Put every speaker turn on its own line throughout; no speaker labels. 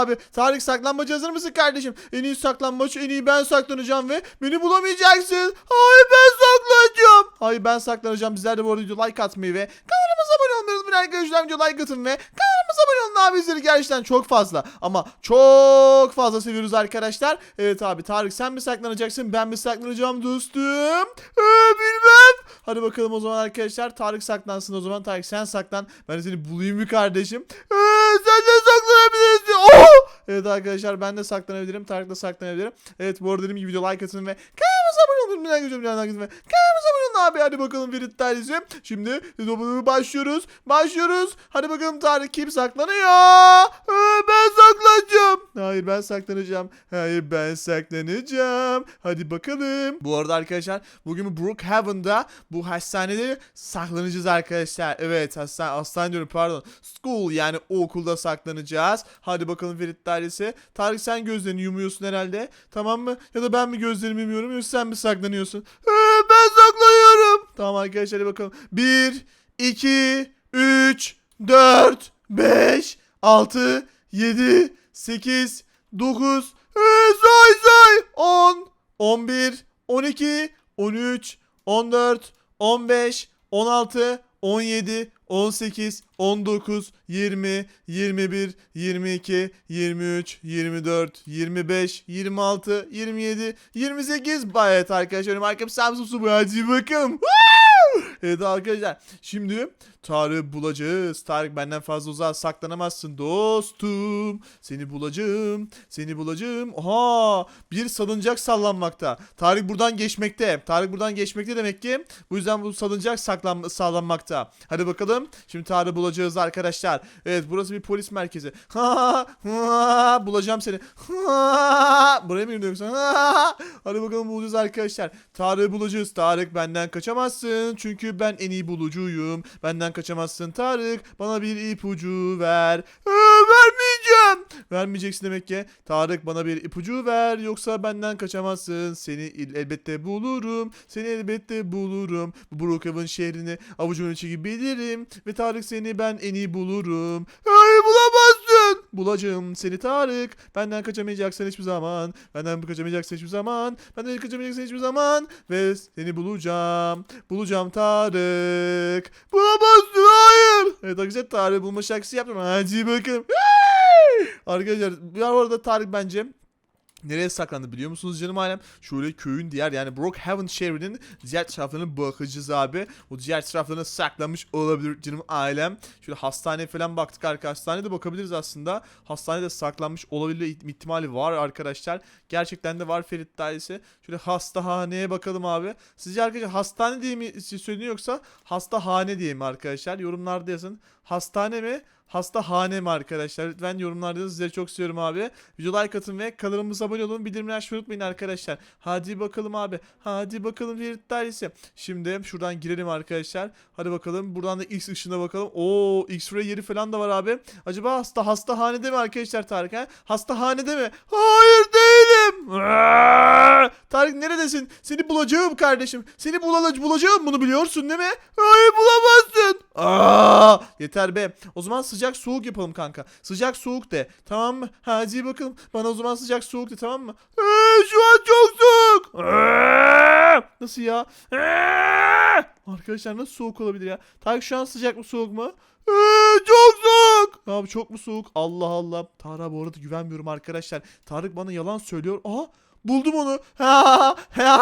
abi. Tarık saklanmaca hazır mısın kardeşim? En iyi saklanmaç en iyi ben saklanacağım ve beni bulamayacaksın. Hayır ben saklanacağım. Hayır ben saklanacağım. Bizler de bu arada like atmayı ve kanalımıza abone olmayı unutmayın arkadaşlar. Video like atın ve kanalımıza abone olun abi. Bizleri gerçekten çok fazla ama çok fazla seviyoruz arkadaşlar. Evet abi Tarık sen mi saklanacaksın? Ben mi saklanacağım dostum? Ee, bilmem. Hadi bakalım o zaman arkadaşlar. Tarık saklansın o zaman. Tarık sen saklan. Ben seni bulayım bir kardeşim. Ee, sen de saklan Evet arkadaşlar ben de saklanabilirim. Tarık da saklanabilirim. Evet bu arada dediğim gibi video like atın ve... Kanalımıza abone olun. Bir dakika hocam. Kanalımıza abone olun abi. Hadi bakalım Ferit tanesi. Şimdi başlıyoruz. Başlıyoruz. Hadi bakalım tarih kim saklanıyor? Ee, ben saklanacağım. Hayır ben saklanacağım. Hayır ben saklanacağım. Hadi bakalım. Bu arada arkadaşlar bugün Brookhaven'da bu hastanede saklanacağız arkadaşlar. Evet hastane, hastane diyorum pardon. School yani okulda saklanacağız. Hadi bakalım Ferit dairesi. Tarık sen gözlerini yumuyorsun herhalde. Tamam mı? Ya da ben mi gözlerimi yumuyorum yoksa sen mi saklanıyorsun? Ee, ben saklanıyorum. Tamam arkadaşlar hadi bakalım. 1, 2, 3, 4, 5, 6, 7, 8, 9, ee, say say 10, 11, 12, 13, 14, 15, 16, 17, 18, 19, 20, 21, 22, 23, 24, 25, 26, 27, 28. Bayet arkadaşlar. Benim arkam Samsung Subu. Hadi bakalım. Evet arkadaşlar şimdi Tarık'ı bulacağız. Tarık benden fazla uzak saklanamazsın dostum. Seni bulacağım. Seni bulacağım. Oha bir salıncak sallanmakta. Tarık buradan geçmekte. Tarık buradan geçmekte demek ki. Bu yüzden bu salıncak saklan sallanmakta. Hadi bakalım. Şimdi Tarık'ı bulacağız arkadaşlar. Evet burası bir polis merkezi. Ha ha bulacağım seni. Ha buraya mı gidiyorum Ha, hadi bakalım bulacağız arkadaşlar. Tarık'ı bulacağız. Tarık benden kaçamazsın. Çünkü ben en iyi bulucuyum. Benden kaçamazsın Tarık. Bana bir ipucu ver. Ee, vermeyeceğim. Vermeyeceksin demek ki. Tarık bana bir ipucu ver. Yoksa benden kaçamazsın. Seni elbette bulurum. Seni elbette bulurum. Brookhaven şehrini avucumun içi gibi bilirim. Ve Tarık seni ben en iyi bulurum. Hayır bulamaz bulacağım seni Tarık. Benden kaçamayacaksın hiçbir zaman. Benden kaçamayacaksın hiçbir zaman. Benden kaçamayacaksın hiçbir zaman. Ve seni bulacağım. Bulacağım Tarık. Bulamazsın hayır. Evet arkadaşlar Tarık bulma şarkısı yaptım. Hadi bakalım. Arkadaşlar bu arada Tarık bence Nereye saklandı biliyor musunuz canım alem? Şöyle köyün diğer yani Brookhaven şehrinin diğer taraflarını bakacağız abi. O diğer taraflarına saklanmış olabilir canım alem. Şöyle hastaneye falan baktık arkadaşlar. de bakabiliriz aslında. Hastanede saklanmış olabilir ihtimali var arkadaşlar. Gerçekten de var Ferit dairesi. Şöyle hastahaneye bakalım abi. Sizce arkadaşlar hastane diye mi söyleniyor yoksa hastahane diye mi arkadaşlar? Yorumlarda yazın. Hastane mi? hasta hane mi arkadaşlar? Lütfen yorumlarda sizleri çok seviyorum abi. Video like atın ve kanalımıza abone olun. Bildirimleri açmayı unutmayın arkadaşlar. Hadi bakalım abi. Hadi bakalım Ferit Dairesi. Şimdi şuradan girelim arkadaşlar. Hadi bakalım. Buradan da X ışığına bakalım. Oo X-ray yeri falan da var abi. Acaba hasta hastahanede mi arkadaşlar Tarık? He? Hastahanede mi? Hayır değil. Efendim? Tarık neredesin? Seni bulacağım kardeşim. Seni bulalı bulacağım bunu biliyorsun değil mi? Hayır bulamazsın. Aa! Yeter be. O zaman sıcak soğuk yapalım kanka. Sıcak soğuk de. Tamam mı? Hadi bakalım. Bana o zaman sıcak soğuk de tamam mı? Ee, şu an çok soğuk. Nasıl ya? Arkadaşlar nasıl soğuk olabilir ya? Tarık şu an sıcak mı soğuk mu? Ee, çok soğuk. Abi çok mu soğuk? Allah Allah. Tarık bu arada güvenmiyorum arkadaşlar. Tarık bana yalan söylüyor. Aha Buldum onu. Ha, ha, ha,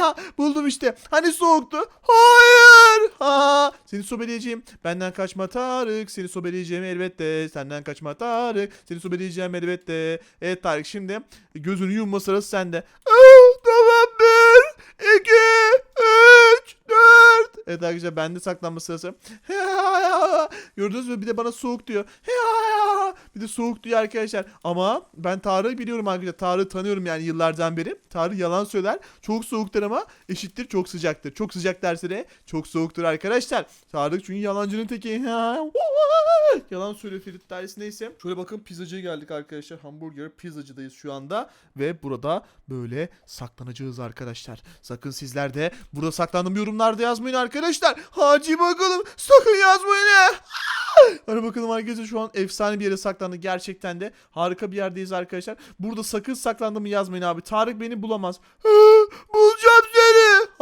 ha. buldum işte. Hani soğuktu? Hayır. Ha. Seni sobeleyeceğim. Benden kaçma Tarık. Seni sobeleyeceğim elbette. Senden kaçma Tarık. Seni sobeleyeceğim elbette. Evet Tarık şimdi gözünü yumma sırası sende. tamam bir, iki, üç, dört. Evet arkadaşlar bende saklanma sırası. Aa! Gördünüz mü? Bir de bana soğuk diyor. Bir de soğuk diyor arkadaşlar. Ama ben Tarık'ı biliyorum arkadaşlar. Tarık'ı tanıyorum yani yıllardan beri. Tarık yalan söyler. Çok soğuktur ama eşittir çok sıcaktır. Çok sıcak derse de çok soğuktur arkadaşlar. Tarık çünkü yalancının teki. Yalan söyle Ferit dersi neyse. Şöyle bakın pizzacıya geldik arkadaşlar. Hamburger pizzacıdayız şu anda. Ve burada böyle saklanacağız arkadaşlar. Sakın sizler de burada saklandım yorumlarda yazmayın arkadaşlar. Hacı bakalım sakın yazmayın he. Hadi bakalım arkadaşlar şu an efsane bir yere saklandı. Gerçekten de harika bir yerdeyiz arkadaşlar. Burada sakın saklandığımı yazmayın abi. Tarık beni bulamaz. Bulacağım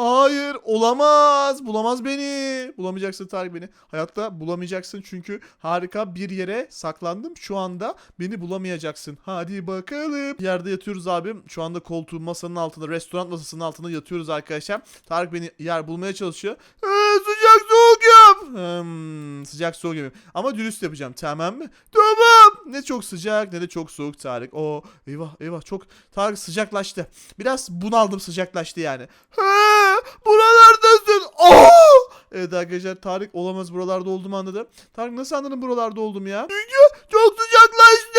Hayır olamaz. Bulamaz beni. Bulamayacaksın Tarık beni. Hayatta bulamayacaksın çünkü harika bir yere saklandım. Şu anda beni bulamayacaksın. Hadi bakalım. yerde yatıyoruz abim. Şu anda koltuğun masanın altında, restoran masasının altında yatıyoruz arkadaşlar. Tarık beni yer bulmaya çalışıyor. Ee, sıcak soğuk yap. Hmm, sıcak soğuk yapayım. Ama dürüst yapacağım tamam mı? Tamam. Ne çok sıcak ne de çok soğuk Tarık. O eyvah eyvah çok Tarık sıcaklaştı. Biraz bunaldım sıcaklaştı yani. He, buralardasın. Oh! Evet arkadaşlar Tarık olamaz buralarda olduğumu anladı. Tarık nasıl anladın buralarda oldum ya? Çünkü çok sıcaklaştı.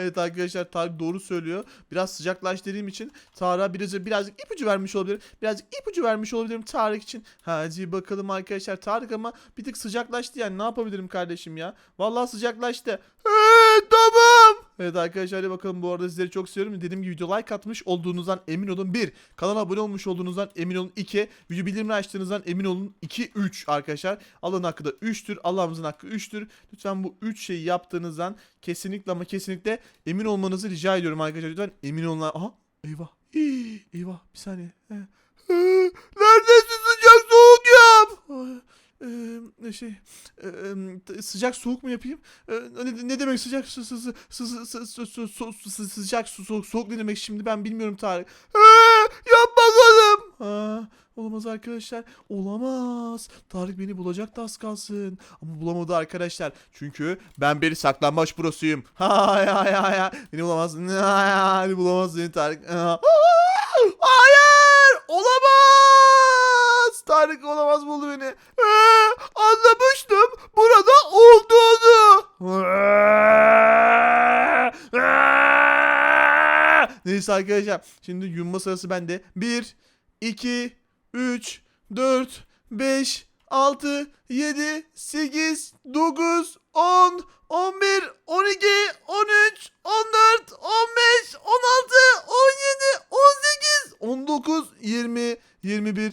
Evet arkadaşlar Tarık doğru söylüyor. Biraz sıcaklaştırdığım için Tarık'a biraz, birazcık ipucu vermiş olabilirim. Birazcık ipucu vermiş olabilirim Tarık için. Hadi bakalım arkadaşlar Tarık ama bir tık sıcaklaştı yani ne yapabilirim kardeşim ya. Vallahi sıcaklaştı. Hey, tamam. Evet arkadaşlar hadi bakalım bu arada sizleri çok seviyorum. Dediğim gibi video like atmış olduğunuzdan emin olun. 1. Kanala abone olmuş olduğunuzdan emin olun. 2. Video bildirimini açtığınızdan emin olun. 2. 3 arkadaşlar. Allah'ın hakkı da 3'tür. Allah'ımızın hakkı 3'tür. Lütfen bu 3 şeyi yaptığınızdan kesinlikle ama kesinlikle emin olmanızı rica ediyorum arkadaşlar. Lütfen emin olun. Aha eyvah. Hii, eyvah bir saniye. Neredesin sıcak soğuk yap e, şey e, sıcak soğuk mu yapayım? E, ne, hani ne demek sıcak sı, sı, sı, sı, sı, sı, sı, sı, sı, soğuk soğuk ne demek şimdi ben bilmiyorum Tarık. E, yap bakalım. Olamaz arkadaşlar. Olamaz. Tarık beni bulacak da az kalsın. Ama bulamadı arkadaşlar. Çünkü ben bir saklanmaç prosuyum. Hay hay hay hay. Beni bulamaz. Hay, bulamaz beni Tarık. Hayır. Olamaz. Olamaz. Tarık olamaz buldu beni. Ee, anlamıştım. Burada olduğunu. Neyse arkadaşlar. Şimdi yumma sırası bende. 1, 2, 3, 4, 5, 6, 7, 8, 9, 10, 11, 12, 13, 14, 15, 16, 17, 18, 19, 20, 21,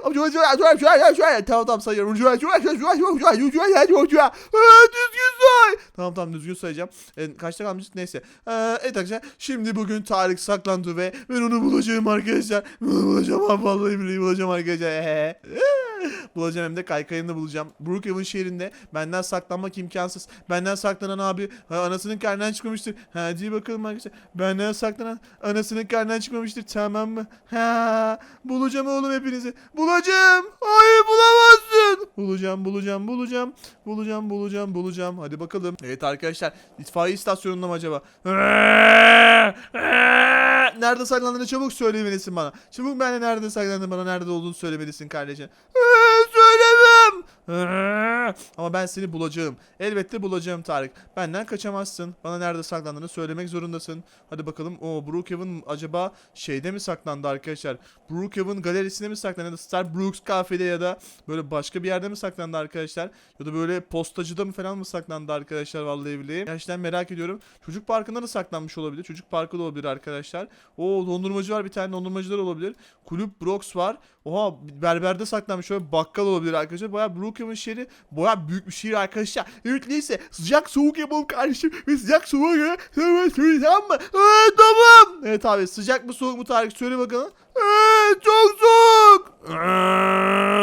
Tamam tamam sayıyorum. Düzgün say. Tamam tamam düzgün sayacağım. E, kaçta kalmışız? Neyse. E, evet arkadaşlar şimdi bugün Tarık saklandı ve ben onu bulacağım arkadaşlar. Bunu bulacağım abi vallahi billahi bulacağım arkadaşlar. bulacağım hem de kaykayını bulacağım. Brookhaven şehrinde benden saklanmak imkansız. Benden saklanan abi anasının karnından çıkmamıştır. Ha diye bakalım arkadaşlar. Benden saklanan anasının karnından çıkmamıştır. Tamam mı? Ha bulacağım oğlum hepinizi. Bulacağım bulacağım. Hayır bulamazsın. Bulacağım, bulacağım, bulacağım. Bulacağım, bulacağım, bulacağım. Hadi bakalım. Evet arkadaşlar. itfaiye istasyonunda mı acaba? Nerede saklandığını çabuk söylemelisin bana. Çabuk bana nerede saklandığını bana nerede olduğunu söylemelisin kardeşim. Ama ben seni bulacağım. Elbette bulacağım Tarık. Benden kaçamazsın. Bana nerede saklandığını söylemek zorundasın. Hadi bakalım. O Brookhaven acaba şeyde mi saklandı arkadaşlar? Brookhaven galerisinde mi saklandı? Ya da Star Brooks kafede ya da böyle başka bir yerde mi saklandı arkadaşlar? Ya da böyle postacıda mı falan mı saklandı arkadaşlar vallahi billahi. Gerçekten merak ediyorum. Çocuk parkında da saklanmış olabilir. Çocuk parkı da olabilir arkadaşlar. O dondurmacı var bir tane dondurmacılar olabilir. Kulüp Brooks var. Oha berberde saklanmış. Şöyle bakkal olabilir arkadaşlar. Bayağı Brook Tolkien'in şiiri baya büyük bir şiir arkadaşlar. Evet neyse sıcak soğuk yapalım kardeşim ve sıcak soğuk göre tamam mı? Evet tamam. Evet abi sıcak mı soğuk mu Tarık söyle bakalım. Evet çok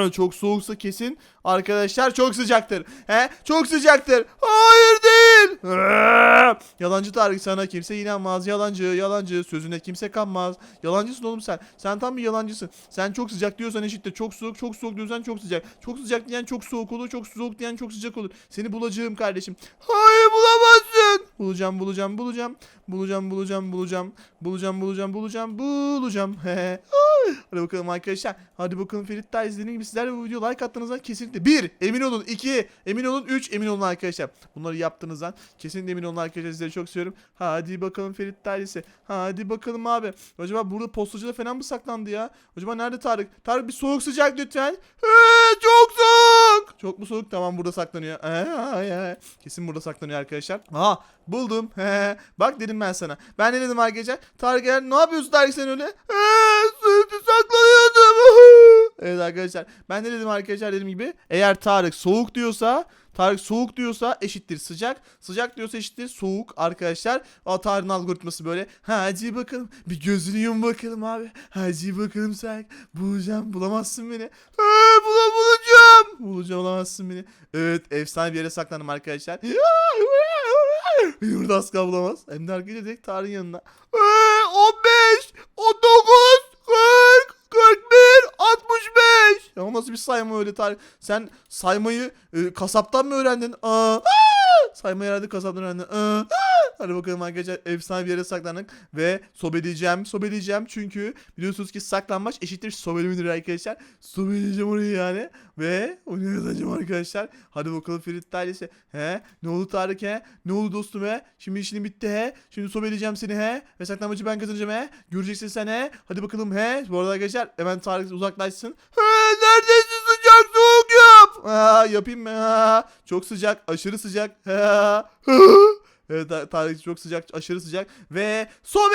Harbiden çok soğuksa kesin arkadaşlar çok sıcaktır. He? Çok sıcaktır. Hayır değil. yalancı Tarık sana kimse inanmaz. Yalancı, yalancı. Sözüne kimse kanmaz. Yalancısın oğlum sen. Sen tam bir yalancısın. Sen çok sıcak diyorsan eşittir. Çok soğuk, çok soğuk diyorsan çok sıcak. Çok sıcak diyen çok soğuk olur. Çok soğuk diyen çok sıcak olur. Seni bulacağım kardeşim. Hayır bulamazsın. Bulacağım, bulacağım, bulacağım. Bulacağım, bulacağım, bulacağım. Bulacağım, bulacağım, bulacağım. Bulacağım. Hadi bakalım arkadaşlar. Hadi bakalım Ferit daha izlediğiniz gibi sizler de bu videoyu like attığınızdan kesinlikle bir emin olun. iki emin olun. üç emin olun arkadaşlar. Bunları yaptığınızdan kesinlikle emin olun arkadaşlar. Sizleri çok seviyorum. Hadi bakalım Ferit Dairesi. Hadi bakalım abi. Acaba burada postacıda falan mı saklandı ya? Acaba nerede Tarık? Tarık bir soğuk sıcak lütfen. Ee, çok soğuk. Çok mu soğuk? Tamam burada saklanıyor. Ee, Kesin burada saklanıyor arkadaşlar. Ha buldum. Bak dedim ben sana. Ben ne dedim arkadaşlar? Tarık ne yapıyorsun Tarık sen öyle? Ee, saklanıyordum. evet arkadaşlar ben ne dedim arkadaşlar dediğim gibi eğer Tarık soğuk diyorsa Tarık soğuk diyorsa eşittir sıcak. Sıcak diyorsa eşittir soğuk arkadaşlar. O Tarık'ın algoritması böyle. Hadi bakalım bir gözünü yum bakalım abi. Hadi bakalım sen bulacağım bulamazsın beni. Ee, bula, bulacağım. Bulacağım bulamazsın beni. Evet efsane bir yere saklandım arkadaşlar. Yurda asla bulamaz. Hem de arkadaşlar direkt Tarık'ın yanına. Ee, 15 nasıl bir sayma öyle tarih. Sen saymayı e, kasaptan mı öğrendin? Aa, aa! Saymayı herhalde kasaptan öğrendin. Aa, aa! Hadi bakalım arkadaşlar efsane bir yere saklandık ve sobeleyeceğim. Sobeleyeceğim çünkü biliyorsunuz ki saklanmaç eşittir sobelemedir arkadaşlar. Sobeleyeceğim orayı yani ve onu yazacağım arkadaşlar. Hadi bakalım Ferit ailesi. He ne oldu Tarık he? Ne oldu dostum he? Şimdi işini bitti he? Şimdi sobeleyeceğim seni he? Ve saklanmacı ben kazanacağım he? Göreceksin sen he? Hadi bakalım he? Bu arada arkadaşlar hemen Tarık uzaklaşsın. He neredesin sıcak soğuk yap. Ha, yapayım mı? Ha, çok sıcak aşırı sıcak. Ha, ha. Evet tarih çok sıcak, aşırı sıcak. Ve Sobe!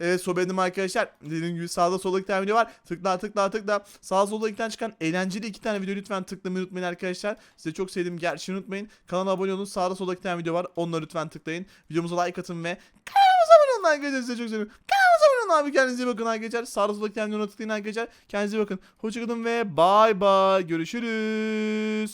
Evet Sobe'nim arkadaşlar. Dediğim gibi sağda solda iki tane video var. Tıkla tıkla tıkla. Sağda solda iki tane çıkan eğlenceli iki tane video lütfen tıklamayı unutmayın arkadaşlar. Size çok sevdim, gerçeği unutmayın. Kanala abone olun. Sağda solda iki tane video var. Onları lütfen tıklayın. Videomuza like atın ve kanalımıza abone olun arkadaşlar. Size çok sevdim. Kanalımıza abone olun abi. Kendinize bakın arkadaşlar. Sağda solda iki tane videoya tıklayın arkadaşlar. Kendinize bakın. Hoşçakalın ve bay bay. Görüşürüz.